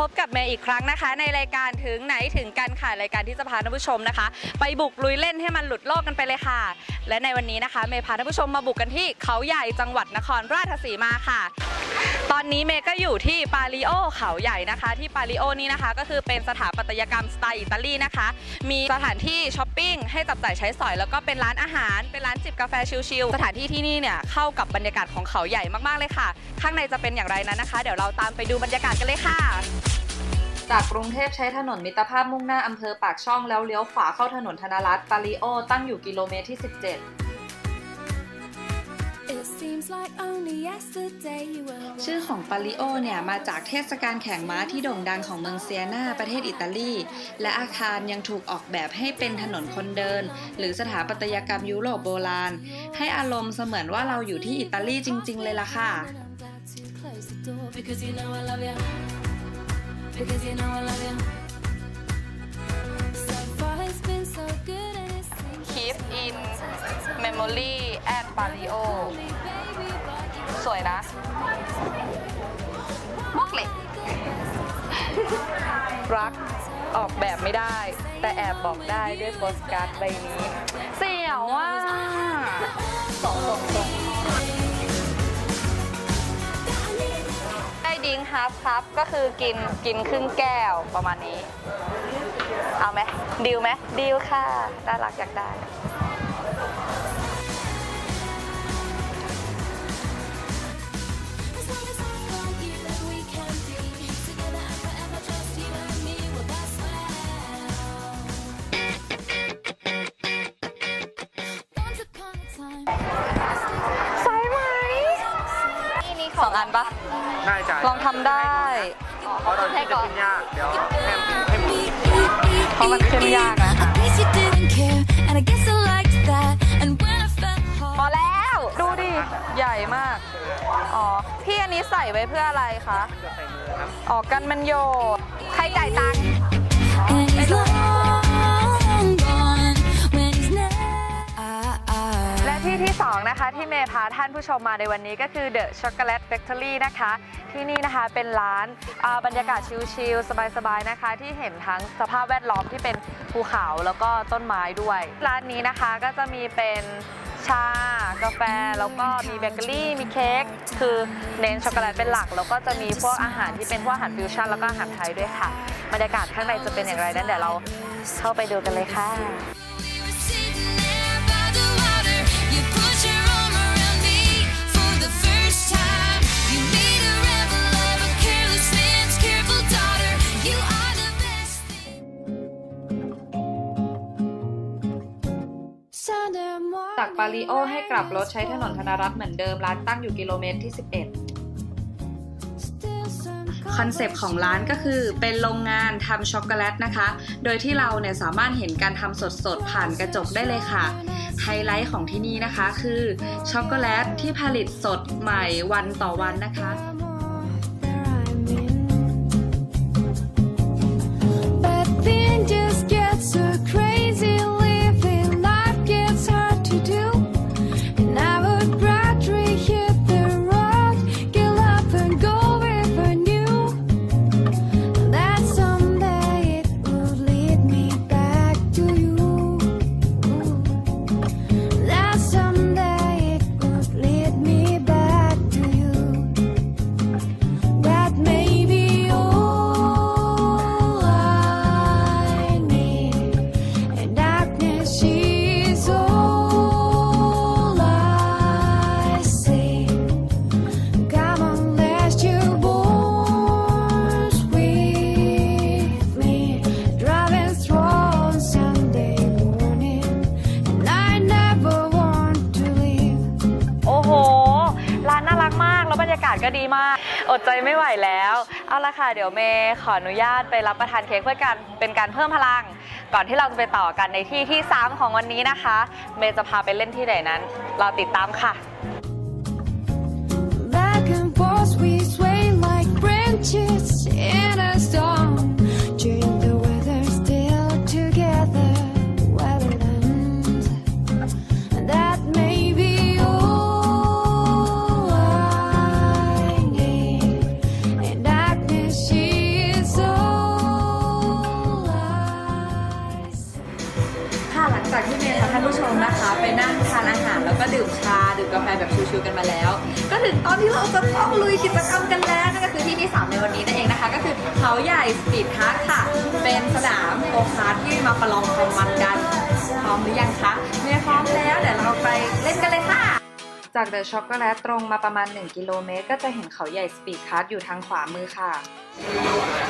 พบกับเมย์อีกครั้งนะคะ ในรายการถึงไหนถึงกันค่ะรายการที่จะพาท่านผู้ชมนะคะ ไปบุกลุยเล่นให้มันหลุดโลกกันไปเลยค่ะ และในวันนี้นะคะเมย์พาท่านผู้ชมมาบุกกันที่เขาใหญ่จังหวัดนครราชสีมาค่ะ ตอนนี้เมย์ก็อยู่ที่ปาริโอเขาใหญ่นะคะ ที่ปาริโอนี่นะคะ ก็คือเป็นสถาปัตยกรรมสไตล์อิตาลีนะคะ มีสถานที่ช้อปปิ้งให้จับจ่ายใช้สอย แล้วก็เป็นร้านอาหาร เป็นร้านจิบกาแฟชิลๆสถานที่ที่นี่เนี่ยเข้ากับบรรยากาศของเขาใหญ่มากๆเลยค่ะ ข้างในจะเป็นอย่างไรนั้นนะคะ เดี๋ยวเราตามไปดูบรรยากาศกันเลยค่ะ จากกรุงเทพใช้ถนนมิตรภาพมุ่งหน้าอำเภอปากช่องแล้วเลี้ยวขวาเข้าถนนธนรัตน์ปาริโอ ตั้งอยู่กิโลเมตรที่ 17 It seems like only yesterday you were ชื่อของปาริโอเนี่ย มาจากเทศกาลแข่งม้าที่โด่งดังของเมืองเซียนาประเทศอิตาลี และอาคารยังถูกออกแบบให้เป็นถนนคนเดิน หรือสถาปัตยกรรมยุโรปโบราณ ให้อารมณ์เสมือนว่าเราอยู่ที่อิตาลีจริง ๆ เลยล่ะค่ะ because you know I love you because you know I love you so far it's been so good and it seems Keep in memory at Palio me baby but you สวยนะบอกเลยรักออกแบบไม่ได้ แต่แอบบอกได้ด้วยโปสการ์ดใบนี้ เสียวอะสองสองสอง ครับครับก็คือกินกินครึ่งแก้วประมาณนี้ เอาไหมดีลไหมดีลค่ะน่ารักอยากได้ำได้ เพราะตอนที่จะขึ้นยาก เดี๋ยวแม่ให้หมุนเพราะมันขึ้นยากนะคะ I guess you didn't care, and I guess I liked that. And when I felt พอ hard, แล้ว ดูดิ ใหญ่มาก อ๋อ พี่อันนี้ใส่ไว้เพื่ออะไรคะใส่มือครับออกกันมันโยดใครจ่ายตังค์ ย์พาท่านผู้ชมมาในวันนี้ก็คือ The Chocolate Factory นะคะ ที่นี่นะคะเป็นร้านบรรยากาศชิลๆสบายๆนะคะ ที่เห็นทั้งสภาพแวดล้อมที่เป็นภูเขาแล้วก็ต้นไม้ด้วย ร้านนี้นะคะก็จะมีเป็นชากาแฟ แล้วก็มีเบเกอรี่ มีเค้ก คือเน้นช็อกโกแลตเป็นหลัก แล้วก็จะมีพวกอาหารที่เป็นพวกอาหารฟิวชั่น แล้วก็อาหารไทยด้วยค่ะ บรรยากาศข้างในจะเป็นอย่างไรนั้นเดี๋ยวเราเข้าไปดูกันเลยค่ะ ริโอให้กลับรถใช้ถนนธนรัตน์เหมือนเดิมร้านตั้งอยู่กิโลเมตรที่ 11 คอนเซปต์ของร้านก็คือเป็นโรงงานทำช็อกโกแลตนะคะ โดยที่เราเนี่ยสามารถเห็นการทำสดๆ ผ่านกระจกได้เลยค่ะ ไฮไลท์ของที่นี่นะคะคือช็อกโกแลตที่ผลิตสดใหม่วันต่อวันนะคะ มาก อดใจไม่ไหวแล้ว เอาละค่ะ เดี๋ยวเมย์ขออนุญาตไปรับประทานเค้กเพื่อการเป็นการเพิ่มพลัง ก่อนที่เราจะไปต่อกันในที่ที่ 3 ของวันนี้นะคะ เมย์จะพาไปเล่นที่ไหนนั้น เราติดตามค่ะ ตอนที่เราจะต้องลุยกิจกรรมกันแล้วนั่นก็คือที่ที่สามในวันนี้นั่นเองนะคะ ก็คือเขาใหญ่สปีดคัทค่ะ เป็นสนามโกคาร์ทที่มาประลองความมันกัน พร้อมหรือยังคะเมย์พร้อมแล้วเดี๋ยวเราไปเล่นกันเลยค่ะ จากเดอะช็อกโกแลตตรงมาประมาณ 1 กิโลเมตร ก็จะเห็นเขาใหญ่สปีดคัทอยู่ทางขวามือค่ะ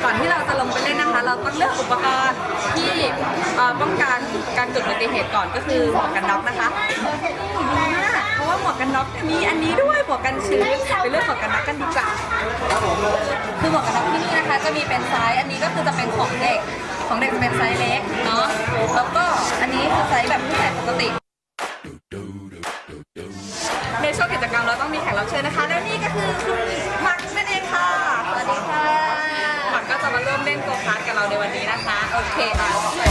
ก่อนที่เราจะลงไปเล่นนะคะ เราต้องเลือกอุปกรณ์ที่เอ่อป้องกันการเกิดอุบัติเหตุก่อนก็คือหมวกกันน็อกนะคะ หมวกกันน็อกมีอันนี้ด้วยหมวกกันชื้นไปเลือกหมวกกันน็อกกันดีกว่าคือหมวกกันน็อกที่นี่นะคะ จะมีเป็นไซส์อันนี้ก็คือจะเป็นของเด็กของเด็กจะเป็นไซส์เล็กเนาะแล้วก็อันนี้คือไซส์แบบผู้ใหญ่ปกติในช่วงกิจกรรมเราต้องมีแขกรับเชิญนะคะ แล้วนี่ก็คือคุณหมักนั่นเองค่ะสวัสดีค่ะหมักก็จะมาร่วมเล่นโกคาร์ทกับเราในวันนี้นะคะโอเคอะ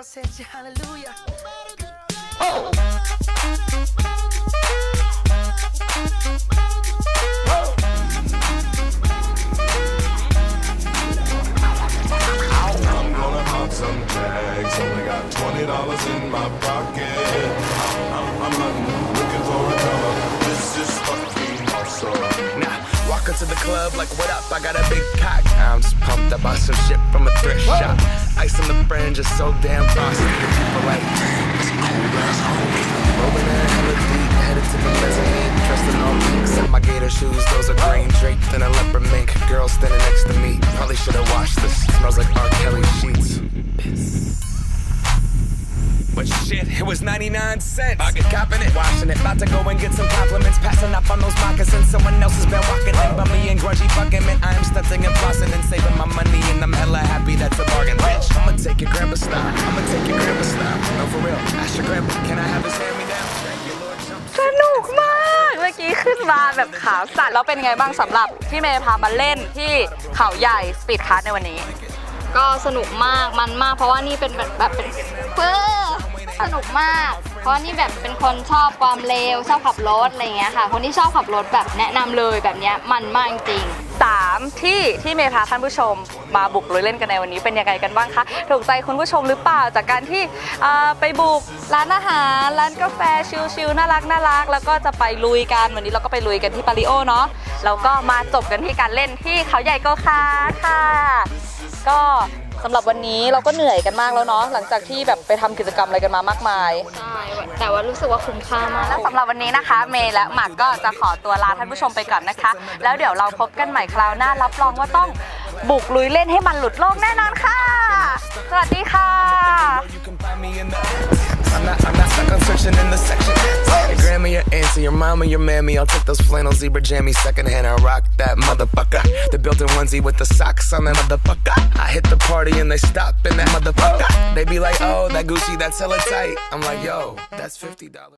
You, hallelujah. I'm gonna pop some tags. Only got twenty dollars in my pocket. I'm, looking for a. This is fucking awesome. Walk into the club like, what up? I got a big cock. I'm just pumped. I bought some shit from a thrift shop. Ice on the fringe is so damn frosty. People like, it's cold ass homie. Rolling in hella deep, headed to the mezzanine. Dressed in all pink, set my gator shoes. Those are green draped in a leopard mink. Girl standing next to me. Probably should have washed this. Smells like R. Kelly sheets. But shit, it was 99 cents. I get copping it, washing it. About to go and get some compliments. Passing up on those moccasins. Someone else has been walking in. But me and grungy fucking man. I am stunting and flossing and saving my money. And I'm hella happy that's a สนุกมากเมื่อกี้ขึ้นมาแบบขาสั่นแล้วเป็นไงบ้างสำหรับที่เมย์พามาเล่นที่เขาใหญ่สปีดคัทในวันนี้ ก็สนุกมากมันมากเพราะว่านี่เป็นแบบแบบเป็นเพื่อสนุกมาก เพราะนี่แบบเป็นคนชอบความเร็วชอบขับรถอะไรเงี้ยค่ะ คนที่ชอบขับรถแบบแนะนำเลยแบบเนี้ยมันมากจริง 3 ที่ที่เมย์พาท่านผู้ชมมาบุกลุยเล่นกันในวันนี้เป็นยังไงกันบ้างคะถูกใจคุณผู้ชมหรือเปล่าจากการที่เอ่อไปบุกร้านอาหารร้านกาแฟชิลๆน่ารักน่ารักแล้วก็จะไปลุยกันวันนี้เราก็ไปลุยกันที่ปาริโอเนาะแล้วก็มาจบกันที่การเล่นที่เขาใหญ่โกคาร์ทค่ะ ก็ สำหรับวันนี้เราก็เหนื่อยกันมากแล้วเนาะหลังจากที่แบบไปทำกิจกรรมอะไรกันมามากมายๆใช่แต่ว่ารู้สึกว่าคุ้มค่ามาก และสำหรับวันนี้นะคะ เมย์และหมากก็จะขอตัวลาท่านผู้ชมไปก่อนนะคะ แล้วเดี๋ยวเราพบกันใหม่คราวหน้ารับรองว่าต้องบุกลุยเล่นให้มันหลุดโลกแน่นอนค่ะ สวัสดีค่ะ You can find me in the. I'm not, I'm not stuck on searching in the section. Your grandma, your auntie, your mama, your mammy. I'll take those flannel zebra jammies secondhand and rock that motherfucker. The built-in onesie with the socks on that motherfucker. I hit the party and they stop in that motherfucker. They be like, oh, that Gucci, that's hella tight. I'm like, yo, that's fifty dollars.